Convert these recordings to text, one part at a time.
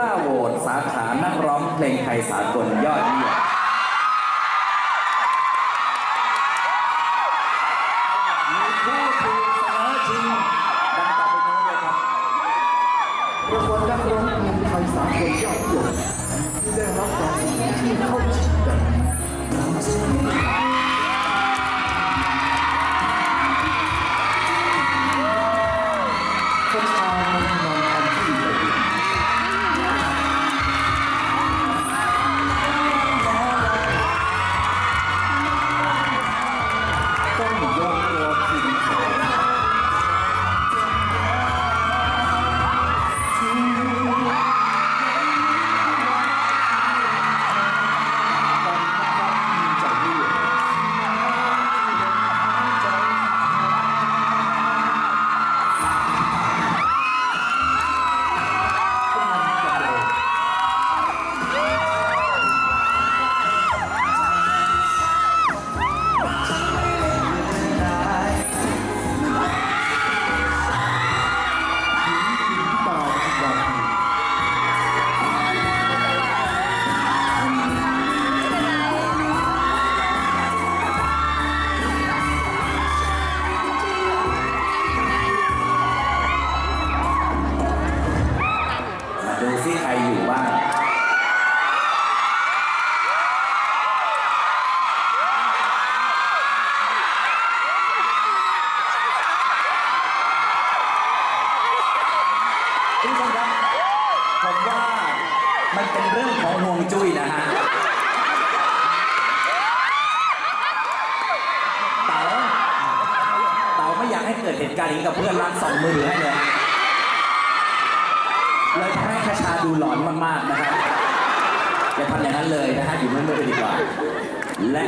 ต้าโหวตสาขานักร้องเพลงไทยสากลยอดเยี่ยม เกิดเหตุการณ์อย่างนี้กับเพื่อนรักสองมือให้เลยเลยทำให้คชาดูหลอนมากๆนะครับอย่าทำอย่างนั้นเลยนะฮะอยู่เมืดๆไปดีกว่า และ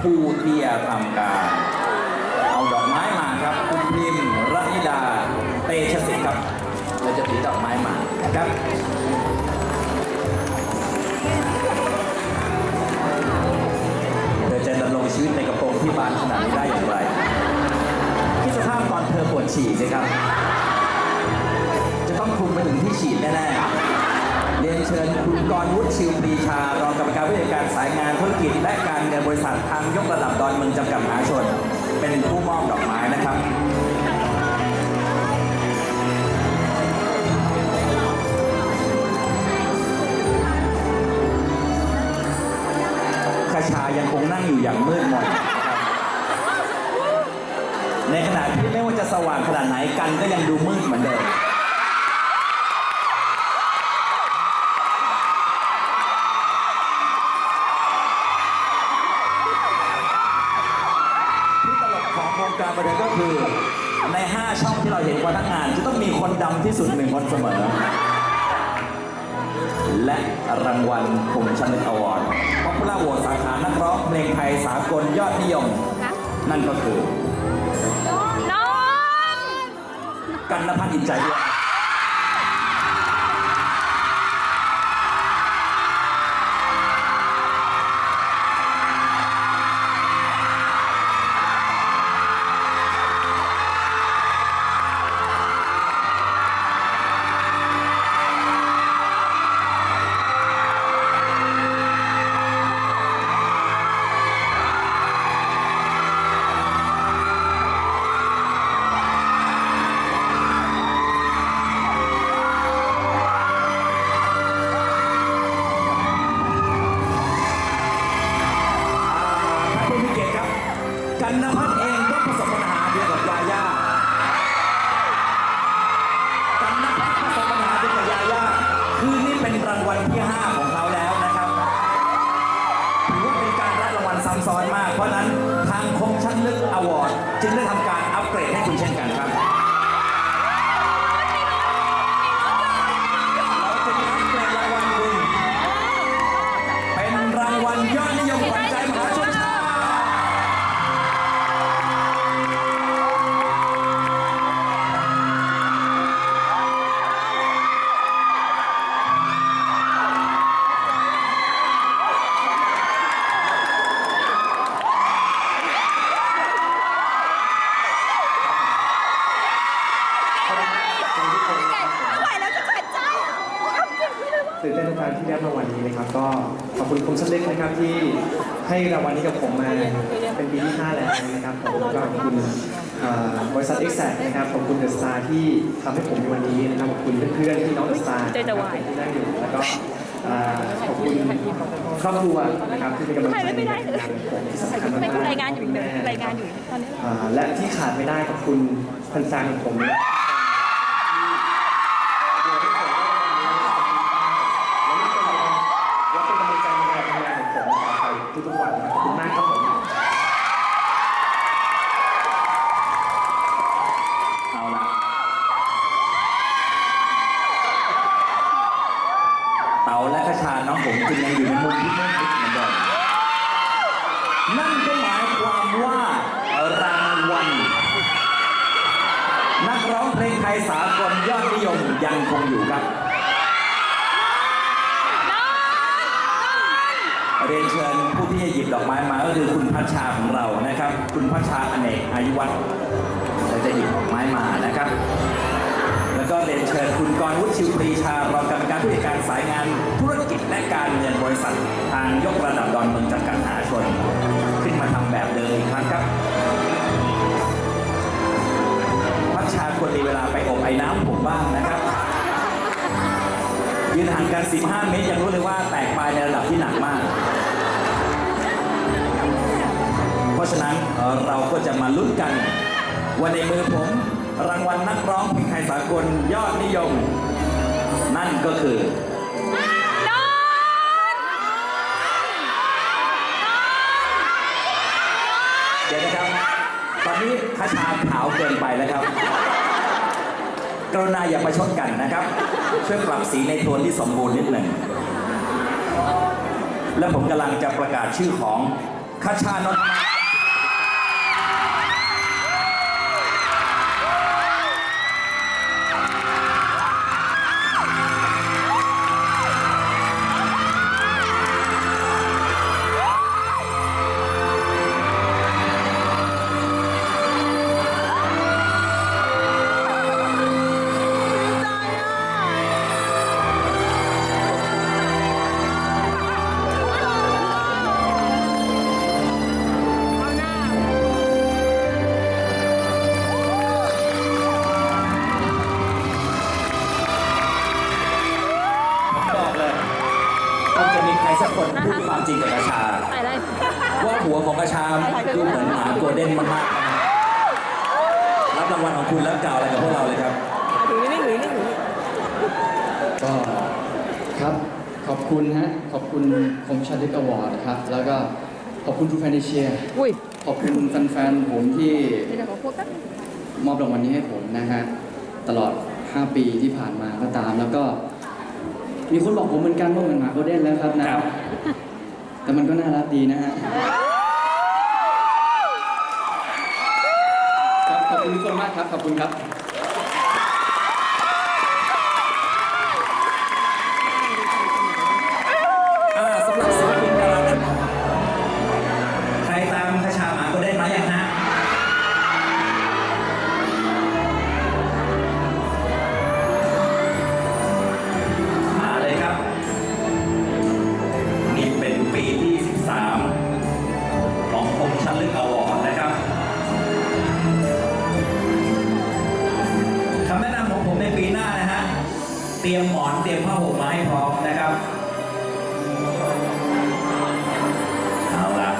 ผู้ที่จะทำการ เอาดอกไม้มาครับ คุณพิมพ์รันิดาเตชะสิทธิ์ครับเราจะถือดอกไม้มานะครับเธอจะดำรงชีวิตในกระโปรงที่บานขนาดนี้ได้อย่างไร ภาพตอนเธอปวดฉี่สิครับ จะต้องคุมไปถึงที่ฉีดแน่ๆ เรียนเชิญคุณกรวุฒิชิวปรีชารองกรรมการผู้จัดการสายงานธุรกิจ และการเงินบริษัททางยกระดับดอนเมืองจำกัดมหาชน เป็นผู้มอบดอกไม้นะครับคชายังคงนั่งอยู่อย่างมืดมน ในขณะที่ไม่ว่าจะสว่างขนาดไหนกันก็ยังดูมืดเหมือนเดิม ที่ตลกของวงการบันเทิงก็คือ ใน 5 ช่องที่เราเห็นวันทั้งงาน จะต้องมีคนดำที่สุดหนึ่งคนเสมอ และรางวัลคมชันอวอร์ดป๊อปปูล่าโหวตสาขานักร้องเพลงไทยสากลยอดนิยม นั่นก็คือ กันนภัทรอินใจด้วย คมชัดลึกอวอร์ดจึงได้ทำการอัปเกรดให้คุณเช่นกัน ที่ให้รางวัลนี้กับผมมาเป็นปีที่ 5 แล้วนะครับผมแล้วก็ขอบคุณเอ่อบริษัท e x a c t นะครับขอบคุณเดอะสตาร์ที่ทำให้ผมมีวันนี้นะครับขอบคุณเพื่อนๆที่น้องเดอะสตาร์ใจจะวายที่นั่งอยู่แล้วก็เอ่อขอบคุณครอบครัวนะครับที่เป็นกำลังใจถ่ายไว้ไม่ได้เลยในการผมที่สำคัญมากไม่ๆคุณรายงานอยู่อีกเดี๋ยวรายงานอยู่ตอนนี้อ่าและที่ขาดไม่ได้ขอบคุณแฟนๆของผม ขอบคุณมากครับผมเอาละเต๋าและขชาน้องผมจึงยังอยู่ในมุมที่ไม่คิดเหมือนเดิมนั่นก็หมายความว่ารางวัลนักร้องเพลงไทยสากลยอดนิยมยังคงอยู่ครับ เรียนเชิญผู้ที่จะหยิบดอกไม้มาก็คือคุณพัชชาของเรานะครับ คุณพัชชาอเนกอายุวัฒน์เราจะหยิบดอกไม้มานะครับ แล้วก็เรียนเชิญคุณกรวุฒิชิวปรีชารองกรรมการผู้จัดการสายงานธุรกิจและการเงินบริษัททางยกระดับดอนเมืองจำกัดมหาชน ขึ้นมาทำแบบเดิมอีกครั้งครับพัชชาควรมีเวลาไปอบไอ้น้ำผมบ้างนะครับ ยืนห่างกัน 15 เมตรยังรู้เลยว่าแตกปลายในระดับที่หนักมาก เพราะฉะนั้นเราก็จะมาลุ้นกันว่าในมือผม รางวัลนักร้องเพลงไทยสากลยอดนิยม นั่นก็คือเดี๋ยวนะครับ ตอนนี้คาชาขาวเกินไปแล้วครับ กรุณาอย่าประชดกันนะครับ ช่วยปรับสีในโทนที่สมบูรณ์นิดหนึ่ง และผมกำลังจะประกาศชื่อของคาชานนท์ รับรางวัลของคุณแล้วกล่าวอะไรกับพวกเราเลยครับถือนี่ถือนี่ถือก็ครับขอบคุณฮะขอบคุณคมชัดลิกอวอร์ดครับ แล้วก็ขอบคุณทูแฟนเชียอุ้ยขอบคุณแฟนๆผมที่เดี๋ยวขอพวกกันมอบรางวัลนี้ให้ผมนะฮะตลอด 5 ปีที่ผ่านมาก็ตาม แล้วก็ มีคนบอกผมเหมือนกันว่าเหมือนหมาโกลเด้นแล้วครับนะครับ แต่มันก็น่ารักดีนะฮะครับ ขอบคุณทุกคนมากครับ ขอบคุณครับ อ่าสำหรับศิลปินดาราท่านใครตามคาชาหมากลเด้นมาอย่างฮะมาเลยครับ นี่เป็นปีที่ 13 ขององคมชันลึกอวอร์ เตรียมหมอนเตรียมผ้าห่มมาให้พร้อมนะครับเอาละ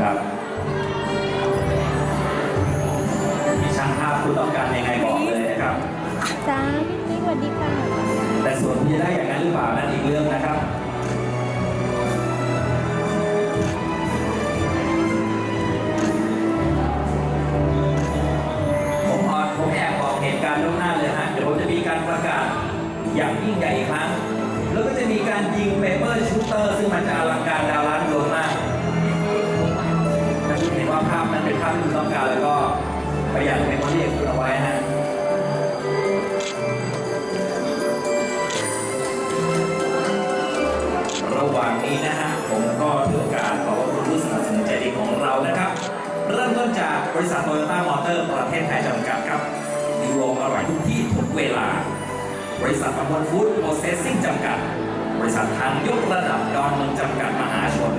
ครับมีช่างภาพคุณต้องการยังไงบอกเลยนะครับ จ้าพี่สวัสดีค่ะ แต่ส่วนที่จะได้อย่างนั้นหรือเปล่านั่นอีกเรื่องนะครับ ที่คุณต้องการแล้วก็ประหยัดเมมโมรี่องคุณเอาไว้ฮะระหว่างนี้นะฮะผมก็ถือโอกาสขอบคุณผู้สนับสนุนใจดีของเรานะครับ เริ่มต้นจากบริษัทโตโยต้ามอเตอร์ประเทศไทยจำกัดครับยูโรอร่อยทุกที่ทุกเวลา บริษัทประมวลฟู้ดโปรเซสซิ่งจำกัด บริษัททางยกระดับดอนเมืองจำกัดมหาชน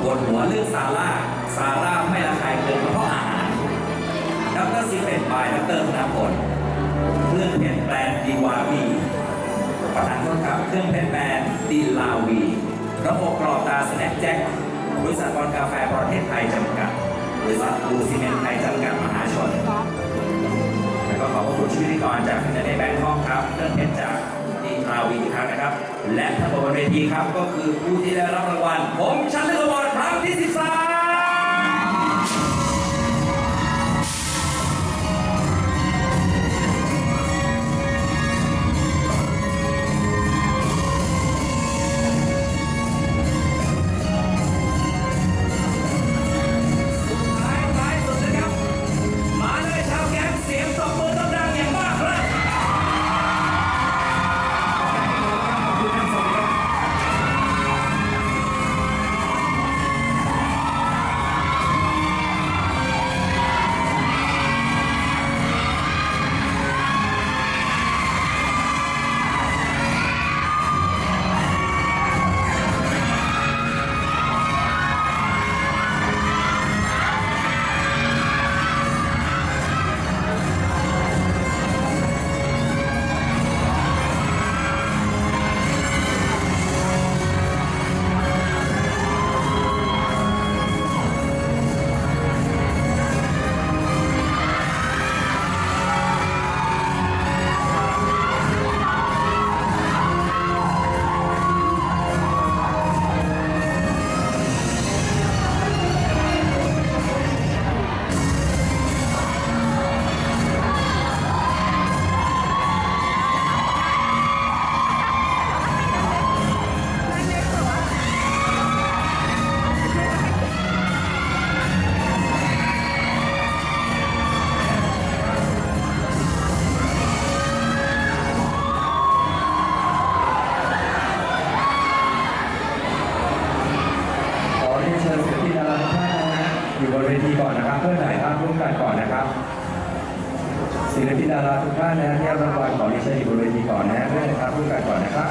ปวดหัวเรื่องซาร่าซาร่า รซีเป็นบายดรธนพลเครื่องเพชรแบรนด์ดีวาวีประธานโทษครับเครื่องเพชรแบรนด์ดีลาวี ระบบกรอบตาสแน็คแจ็คบริษัทบอลกาแฟประเทศไทยจำกัด บริษัทบูซีเมนต์ไทยจำกัดมหาชน แล้วก็ขอบพระคุณชีวิตกรจากฟินาเดแบงคอกครับเรื่องเพชรจากดีทราวีอีกครั้งนะครับ และทั้งหมดบนเวทีครับก็คือผู้ที่ได้รับรางวัลผม ศิลปินดาราทุกท่านนะที่รับรางวัลขอเรียนเชิญอยู่บนเวทีก่อนนะฮะเพื่อถ่ายภาพร่วมกันก่อนนะครับ